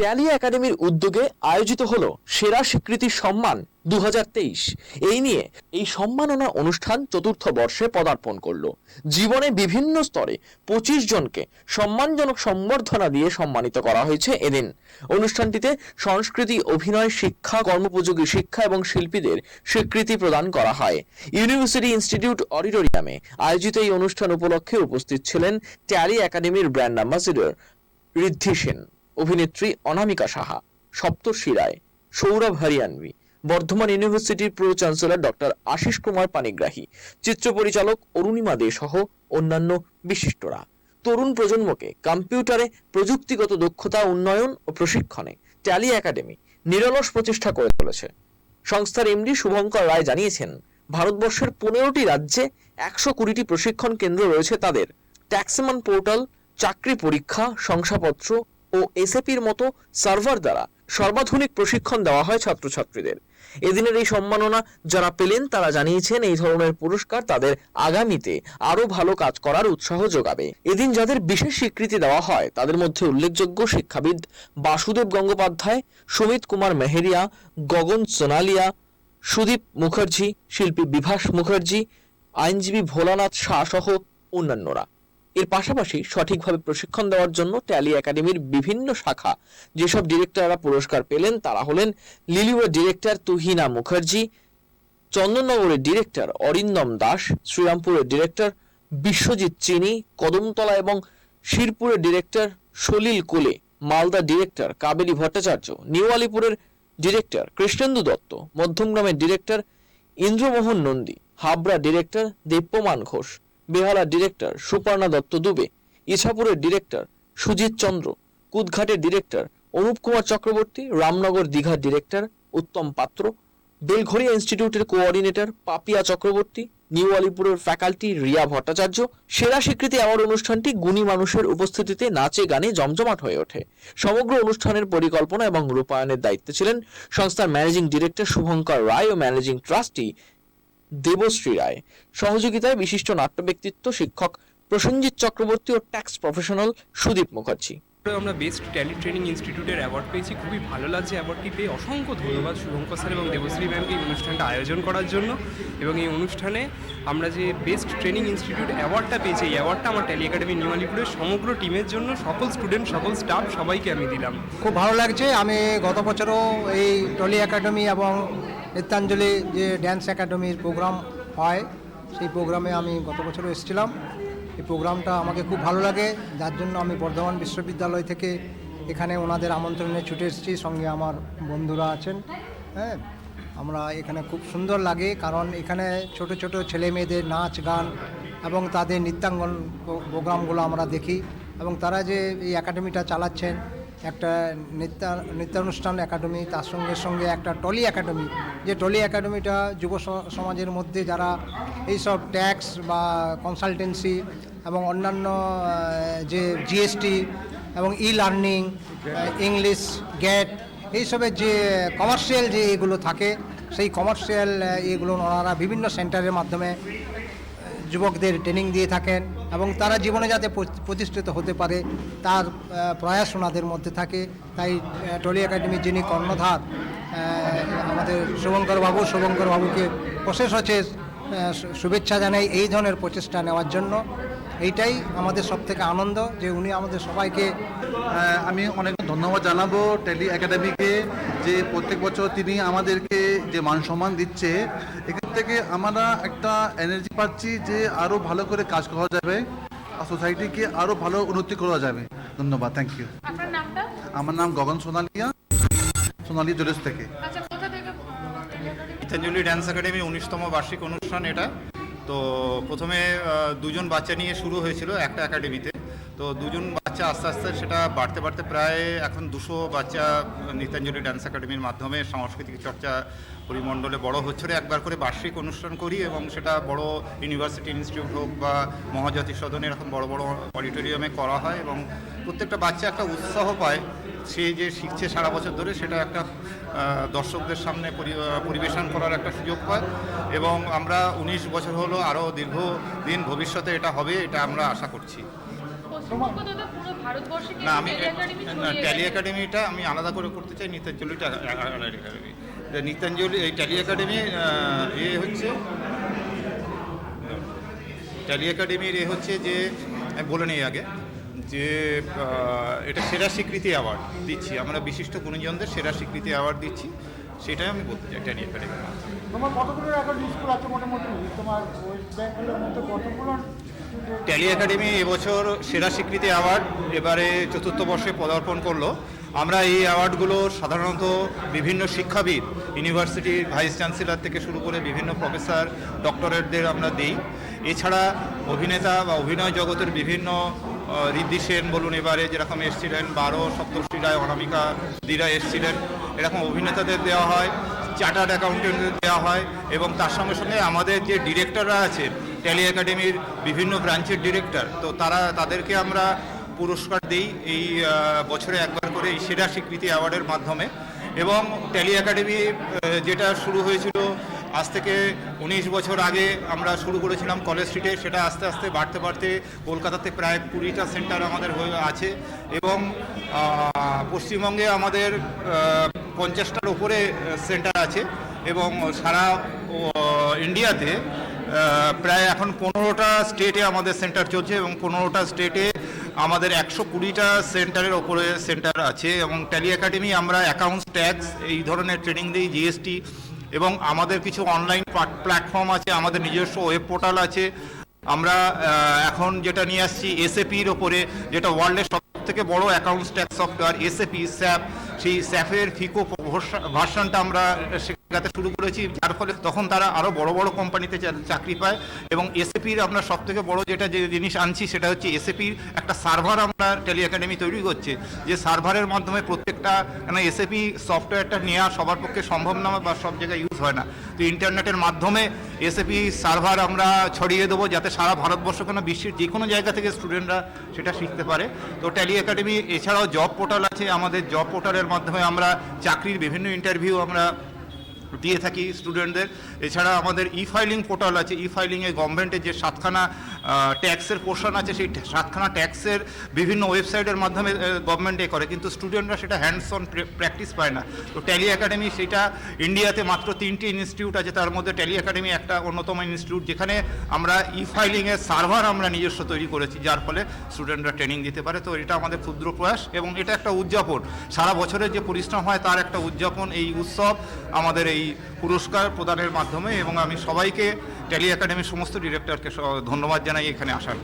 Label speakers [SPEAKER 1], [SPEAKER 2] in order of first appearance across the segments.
[SPEAKER 1] Tally একাডেমির উদ্যোগে আয়োজিত হলো সেরা স্বীকৃতি সম্মান দু হাজার তেইশ। এই নিয়ে এই সম্মাননা অনুষ্ঠান চতুর্থ বর্ষে পদার্পণ করল। জীবনে বিভিন্ন স্তরে পঁচিশ জনকে সম্মানজনক সম্বর্ধনা দিয়ে সম্মানিত করা হয়েছে এদিন। অনুষ্ঠানটিতে সংস্কৃতি, অভিনয়, শিক্ষা, কর্মোপযোগী শিক্ষা এবং শিল্পীদের স্বীকৃতি প্রদান করা হয়। ইউনিভার্সিটি ইনস্টিটিউট অডিটোরিয়ামে আয়োজিত এই অনুষ্ঠান উপলক্ষে উপস্থিত ছিলেন ট্যালি একাডেমির ব্র্যান্ড অ্যাম্বাসিডর ঋদ্ধি সেন। অভিনেত্রী অনামিকা সাহা, সপ্তর্ষি রায়, সৌরভ হরিয়ানভি, বর্ধমান ইউনিভার্সিটির pro chancellor doctor Ashis Kumar Panigrahi, চিত্র পরিচালক অরুণিমা দে সহ অন্যান্য বিশিষ্টরা। তরুণ প্রজন্মকে কম্পিউটারে প্রযুক্তিগত দক্ষতা, উন্নয়ন ও প্রশিক্ষণে ট্যালি একাডেমি নিরলস প্রচেষ্টা করে চলেছে সংস্থার এমডি শুভঙ্কর রায় জানিয়েছেন, ভারতবর্ষের পনেরোটি রাজ্যে একশো কুড়িটি প্রশিক্ষণ কেন্দ্র রয়েছে তাদের। ট্যাক্সিমান পোর্টাল, চাকরি পরীক্ষা, শংসাপত্র ও এসএপির মতো সার্ভার দ্বারা সর্বাধুনিক প্রশিক্ষণ দেওয়া হয় ছাত্রছাত্রীদের। এদিনের এই সম্মাননা যারা পেলেন, তারা জানিয়েছেন এই ধরনের পুরস্কার তাদের আগামীতে আরও ভালো কাজ করার উৎসাহ যোগাবে। এদিন যাদের বিশেষ স্বীকৃতি দেওয়া হয়, তাদের মধ্যে উল্লেখযোগ্য শিক্ষাবিদ বাসুদেব গঙ্গোপাধ্যায়, সুমিত কুমার মেহেরিয়া, গগন সোনালিয়া, সুদীপ মুখার্জি, শিল্পী বিভাস মুখার্জি, আইনজীবী ভোলানাথ শাহ সহ অন্যান্যরা। এর পাশাপাশি সঠিকভাবে প্রশিক্ষণ দেওয়ার জন্য ট্যালি একাডেমির বিভিন্ন শাখা, যেসব ডিরেক্টররা পুরস্কার পেলেন তারা হলেন লিলিওয়ের ডিরেক্টর তুহিনা মুখার্জি, চন্দননগরের ডিরেক্টর অরিন্দম দাস, শ্রীরামপুরের ডিরেক্টর বিশ্বজিৎ চিনি, কদমতলা এবং শিরপুরের director Salil Kole, Malda director Kaberi Bhattacharya, new আলিপুরের director Krishnendu Dutta, মধ্যমগ্রামের director Indramohan Nandi, Habra director Debyaman Ghosh. Behala director Suparna Dutta Dubey, ইছাপুরের director Sujit Chandra, কুদঘাটের ডিরেক্টর অনুপ কুমার চক্রবর্তী, রামনগর দীঘার ডিরেক্টর উত্তম পাত্র বেলঘরিয়া ইনস্টিটিউটের কোঅর্ডিনেটর পাপিয়া চক্রবর্তী, নিউ আলিপুরের ফ্যাকাল্টি রিয়া ভট্টাচার্য। সেরা স্বীকৃতি অ্যাওয়ার্ড অনুষ্ঠানটি গুণী মানুষের উপস্থিতিতে নাচে গানে জমজমাট হয়ে ওঠে। সমগ্র অনুষ্ঠানের পরিকল্পনা এবং রূপায়ণের দায়িত্বে ছিলেন সংস্থার ম্যানেজিং ডিরেক্টর শুভঙ্কর রায় ও ম্যানেজিং ট্রাস্টি দেবশ্রী রায়। সহযোগিতায় বিশিষ্ট নাট্য ব্যক্তিত্ব শিক্ষক প্রসেনজিৎ চক্রবর্তী ও ট্যাক্স প্রফেশনাল সুদীপ মুখার্জি।
[SPEAKER 2] আমরা বেস্ট ট্যালি ট্রেনিং ইনস্টিটিউটের অ্যাওয়ার্ড পেয়েছি। খুবই ভালো লাগছে অ্যাওয়ার্ডটি পেয়ে। অসংখ্য ধন্যবাদ শুভঙ্কর স্যার এবং দেবশ্রী ম্যামকে এই অনুষ্ঠানটা আয়োজন করার জন্য। এবং এই অনুষ্ঠানে আমরা যে বেস্ট ট্রেনিং ইনস্টিটিউট অ্যাওয়ার্ডটা পেয়েছি এই অ্যাওয়ার্ডটা আমার ট্যালি একাডেমি নিউ আলিপুরের সমগ্র টিমের জন্য সকল স্টুডেন্ট সকল স্টাফ সবাইকে আমি দিলাম।
[SPEAKER 3] খুব ভালো লাগছে। আমি গত বছরও এই টলি একাডেমি এবং নিত্যাঞ্জলি যে ড্যান্স একাডেমির প্রোগ্রাম হয়, সেই প্রোগ্রামে আমি গত বছরও এসেছিলাম। এই প্রোগ্রামটা আমাকে খুব ভালো লাগে, যার জন্য আমি বর্ধমান বিশ্ববিদ্যালয় থেকে এখানে ওনাদের আমন্ত্রণে ছুটে এসেছি। সঙ্গে আমার বন্ধুরা আছেন হ্যাঁ? আমরা এখানে খুব সুন্দর লাগে, কারণ এখানে ছোট ছোট ছেলে মেয়েদের নাচ, গান এবং তাদের নৃত্যাঙ্গন প্রো- প্রোগ্রামগুলো আমরা দেখি এবং তারা যে এই একাডেমিটা চালাচ্ছেন একটা নৃত্য, নৃত্যানুষ্ঠান, একাডেমি, তার সঙ্গে সঙ্গে একটা টলি একাডেমি। যে টলি একাডেমিটা যুব সমাজের মধ্যে যারা এইসব ট্যাক্স বা কনসালটেন্সি এবং অন্যান্য যে জিএসটি এবং ই লার্নিং ইংলিশ গেট এইসবের যে কমার্শিয়াল যে এগুলো থাকে, সেই কমার্শিয়াল এগুলো ওনারা বিভিন্ন সেন্টারের মাধ্যমে যুবকদের ট্রেনিং দিয়ে থাকেন এবং তারা জীবনে যাতে প্রতিষ্ঠিত হতে পারে, তার প্রয়াস ওনাদের মধ্যে থাকে। তাই টলি একাডেমির যিনি কর্ণধার আমাদের শুভঙ্করবাবু শুভঙ্করবাবুকে শুভঙ্কর বাবুকে অশেষ অশেষ শুভেচ্ছা জানাই এই ধরনের প্রচেষ্টা নেওয়ার জন্য। এইটাই আমাদের সব থেকে আনন্দ যে উনি আমাদের সবাইকে
[SPEAKER 4] আমি অনেক ধন্যবাদ জানাব টেলি একাডেমিকে যে প্রত্যেক বছর তিনি আমাদেরকে যে মান সম্মান দিচ্ছে এখান থেকে আমরা একটা এনার্জি পাচ্ছি যে আরও ভালো করে কাজ করা যাবে আর সোসাইটিকে আরও ভালো উন্নতি করা যাবে। ধন্যবাদ থ্যাংক ইউ আমার নাম গগন সোনালিয়া সোনালী জুলিস থেকে।
[SPEAKER 5] আচ্ছা কোথা থেকে আহ,
[SPEAKER 6] গীতাঞ্জলি ড্যান্স একাডেমির উনিশতম বার্ষিক অনুষ্ঠান এটা। তো প্রথমে দুজন বাচ্চা নিয়ে শুরু হয়েছিল একটা একাডেমিতে তো দুজন বাচ্চা আস্তে আস্তে সেটা বাড়তে বাড়তে প্রায় এখন দুশো বাচ্চা নিতাঞ্জলি ড্যান্স একাডেমির মাধ্যমে সাংস্কৃতিক চর্চা পরিমণ্ডলে বড় হচ্ছে একবার করে বার্ষিক অনুষ্ঠান করি এবং সেটা বড় ইউনিভার্সিটি ইনস্টিটিউট হোক বা মহাজাতি সদনে এরকম বড় বড় অডিটোরিয়ামে করা হয় এবং প্রত্যেকটা বাচ্চা একটা উৎসাহ পায় সে যে শিখছে সারা বছর ধরে সেটা একটা দর্শকদের সামনে পরিবেশন করার একটা সুযোগ পায় এবং আমরা উনিশ বছর হলো আরও দীর্ঘদিন ভবিষ্যতে এটা হবে এটা আমরা আশা করছি। না আমি
[SPEAKER 5] ট্যালি?
[SPEAKER 6] একাডেমিটা আমি আলাদা করে করতে চাই নিত্যাঞ্জলিটা আলাদা একাডেমি নিত্যাঞ্জলি এই ট্যালি একাডেমি এ হচ্ছে ট্যালি একাডেমির এ হচ্ছে যে বলে নিই আগে। যে এটা সেরা স্বীকৃতি অ্যাওয়ার্ড দিচ্ছি। আমরা বিশিষ্ট গুণীজনদের সেরা স্বীকৃতি অ্যাওয়ার্ড দিচ্ছি। সেটাই আমি বলতে চাই ট্যালি একাডেমির মাধ্যমে
[SPEAKER 7] তোমার কতগুলো একাডেমি স্কুল আছে মোটামুটি? তোমার ওয়েস্ট বেঙ্গলের মধ্যে কতগুলো?
[SPEAKER 6] ট্যালি একাডেমি এবছর সেরা স্বীকৃতি অ্যাওয়ার্ড এবারে চতুর্থ বর্ষে পদার্পণ করল। আমরা এই অ্যাওয়ার্ডগুলো সাধারণত বিভিন্ন শিক্ষাবিদ ইউনিভার্সিটির ভাইস চ্যান্সেলর থেকে শুরু করে বিভিন্ন প্রফেসর ডক্টরেটদের আমরা দিই। এছাড়া অভিনেতা বা অভিনয় জগতের বিভিন্ন ঋদ্ধি সেন বলুন এবারে যেরকম এসেছিলেন, বারো সপ্তর্ষি রায় অনামিকা দিরা এসেছিলেন, এরকম অভিনেতাদের দেওয়া হয়, চার্টার্ড অ্যাকাউন্টেন্টদের দেওয়া হয় এবং তার সঙ্গে সঙ্গে আমাদের যে ডিরেক্টররা আছেন ট্যালি একাডেমির বিভিন্ন ব্রাঞ্চের ডিরেক্টর, তো তারা, তাদেরকে আমরা পুরস্কার দিই এই বছরে একবার করে এই সেরা স্বীকৃতি অ্যাওয়ার্ডের মাধ্যমে এবং ট্যালি একাডেমি যেটা শুরু হয়েছিল আজ থেকে উনিশ বছর আগে আমরা শুরু করেছিলাম কলেজ স্ট্রিটে, সেটা আস্তে আস্তে বাড়তে বাড়তে কলকাতাতে প্রায় কুড়িটা সেন্টার আমাদের হয়ে আছে এবং পশ্চিমবঙ্গে আমাদের পঞ্চাশটার উপরে সেন্টার আছে এবং সারা ইন্ডিয়াতে প্রায় এখন পনেরোটা স্টেটে আমাদের সেন্টার চলছে এবং পনেরোটা স্টেটে আমাদের একশো কুড়িটা সেন্টারের ওপরে সেন্টার আছে এবং ট্যালি একাডেমি আমরা অ্যাকাউন্টস ট্যাক্স এই ধরনের ট্রেনিং দিই জিএসটি এবং আমাদের কিছু অনলাইন প্ল্যাটফর্ম আছে, আমাদের নিজস্ব ওয়েব পোর্টাল আছে। আমরা এখন যেটা নিয়ে আসছি এসএপির ওপরে, যেটা ওয়ার্ল্ডের সব থেকে বড় accounts tax software SAP SAP সেই স্যাপের ফিকো ভার্সনটা আমরা শেখাতে শুরু করেছি, যার ফলে তখন তারা আরও বড় বড় কোম্পানিতে চাকরি পায় এবং এসএপির আমরা সব থেকে বড় যেটা যে জিনিস আনছি সেটা হচ্ছে এসএপির একটা সার্ভার আমরা টেলি একাডেমি তৈরি করছে। যে সার্ভারের মাধ্যমে প্রত্যেকটা কেন এসএপি সফটওয়্যারটা নেওয়া সবার পক্ষে সম্ভব না বা সব জায়গায় ইউজ হয় না। তো ইন্টারনেটের মাধ্যমে এসএপি সার্ভার আমরা ছড়িয়ে দেবো যাতে সারা ভারতবর্ষ কেন বিশ্বের যে কোনো জায়গা থেকে স্টুডেন্টরা সেটা শিখতে পারে। তো ট্যালি একাডেমি এছাড়াও জব পোর্টাল আছে। আমাদের জব পোর্টালের মাধ্যমে আমরা চাকরির বিভিন্ন ইন্টারভিউ আমরা দিয়ে থাকি স্টুডেন্টদের এছাড়া আমাদের ই ফাইলিং পোর্টাল আছে। ই ফাইলিংয়ে গভর্নমেন্টের যে সাতখানা ট্যাক্সের পোর্শন আছে, সেই সাতখানা ট্যাক্সের বিভিন্ন ওয়েবসাইটের মাধ্যমে গভর্নমেন্ট করে। কিন্তু স্টুডেন্টরা সেটা হ্যান্ডস অন প্র্যাকটিস পায় না। তো ট্যালি একাডেমি সেটা ইন্ডিয়াতে মাত্র তিনটি ইনস্টিটিউট আছে। তার মধ্যে ট্যালি একাডেমি একটা অন্যতম ইনস্টিটিউট যেখানে আমরা ই ফাইলিংয়ের সার্ভার আমরা নিজস্ব তৈরি করেছি, যার ফলে স্টুডেন্টরা ট্রেনিং দিতে পারে। তো এটা আমাদের ক্ষুদ্র প্রয়াস এবং এটা একটা উদযাপন। সারা বছরের যে পরিশ্রম হয়, তার একটা উদযাপন, এই উৎসব আমাদের এই পুরস্কার প্রদানের মাধ্যমে এবং আমি সবাইকে ট্যালি একাডেমির সমস্ত ডিরেক্টরকে ধন্যবাদ জানাই এখানে আসার।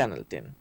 [SPEAKER 1] Channel 10.